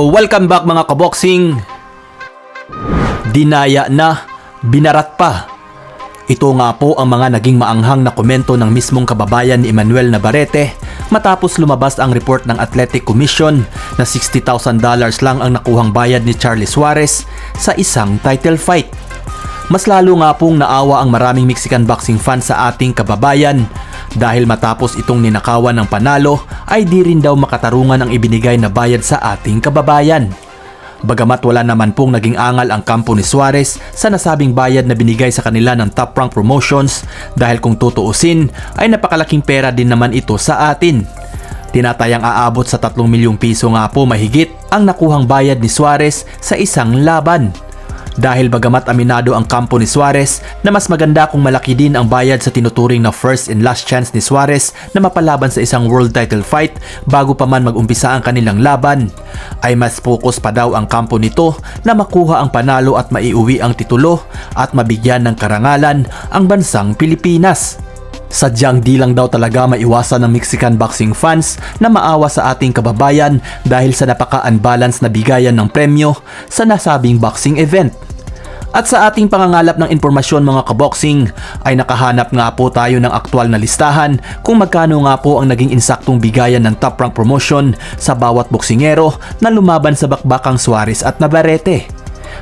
Welcome back mga kaboksing. Dinaya na, binarat pa. Ito nga po ang mga naging maanghang na komento ng mismong kababayan ni Emmanuel Navarrete matapos lumabas ang report ng Athletic Commission na $60,000 lang ang nakuhang bayad ni Charlie Suarez sa isang title fight. Mas lalo nga pong naawa ang maraming Mexican boxing fans sa ating kababayan dahil matapos itong ninakawan ng panalo ay di rin daw makatarungan ang ibinigay na bayad sa ating kababayan. Bagamat wala naman pong naging angal ang kampo ni Suarez sa nasabing bayad na binigay sa kanila ng Top Rank Promotions dahil kung tutuusin ay napakalaking pera din naman ito sa atin. Tinatayang aabot sa 3 milyong piso nga po mahigit ang nakuhang bayad ni Suarez sa isang laban. Dahil bagamat aminado ang kampo ni Suarez na mas maganda kung malaki din ang bayad sa tinuturing na first and last chance ni Suarez na mapalaban sa isang world title fight bago pa man mag-umpisa ang kanilang laban, ay mas focus pa daw ang kampo nito na makuha ang panalo at maiuwi ang titulo at mabigyan ng karangalan ang bansang Pilipinas. Sadyang di lang daw talaga maiwasan ng Mexican boxing fans na maawa sa ating kababayan dahil sa napaka-unbalance na bigayan ng premyo sa nasabing boxing event. At sa ating pangangalap ng impormasyon mga kaboxing ay nakahanap nga po tayo ng aktwal na listahan kung magkano nga po ang naging insaktong bigayan ng top rank promotion sa bawat boksingero na lumaban sa bakbakang Suarez at Navarrete.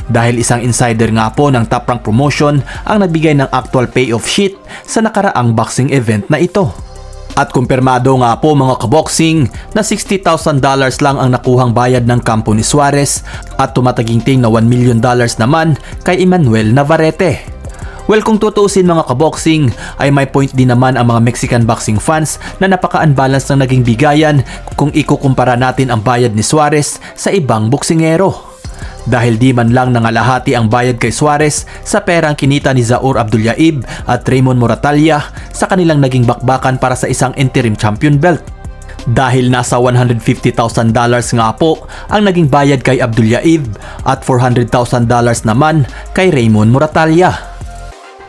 Dahil isang insider nga po ng Top Rank Promotion ang nagbigay ng actual payoff sheet sa nakaraang boxing event na ito. At kumpirmado nga po mga kaboxing na $60,000 lang ang nakuhang bayad ng kampo ni Suarez at tumataginting na $1 million naman kay Emmanuel Navarrete. Well kung tutuusin mga kaboxing ay may point din naman ang mga Mexican boxing fans na napaka-unbalance ng naging bigayan kung ikukumpara natin ang bayad ni Suarez sa ibang boksingero dahil di man lang nangalahati ang bayad kay Suarez sa perang kinita ni Zaur Abdulyaib at Raymond Moratalla sa kanilang naging bakbakan para sa isang interim champion belt. Dahil nasa $150,000 nga po ang naging bayad kay Abdulyaib at $400,000 naman kay Raymond Moratalla.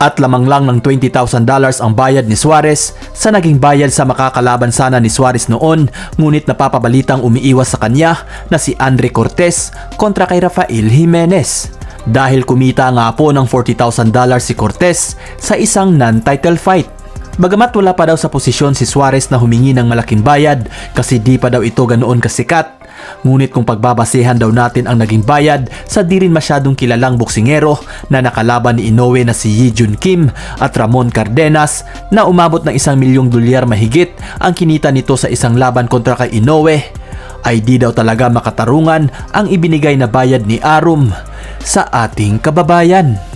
At lamang lang ng $20,000 ang bayad ni Suarez sa naging bayad sa makakalaban sana ni Suarez noon ngunit napapabalitang umiiwas sa kanya na si Andre Cortez kontra kay Rafael Jimenez. Dahil kumita nga po ng $40,000 si Cortez sa isang non-title fight. Bagamat wala pa daw sa posisyon si Suarez na humingi ng malaking bayad kasi di pa daw ito ganoon kasikat Ngunit kung pagbabasehan daw natin ang naging bayad sa di rin masyadong kilalang boksingero na nakalaban ni Inoue na si Yi Jun Kim at Ramon Cardenas na umabot ng isang milyong dolyar mahigit ang kinita nito sa isang laban kontra kay Inoue ay di daw talaga makatarungan ang ibinigay na bayad ni Arum sa ating kababayan.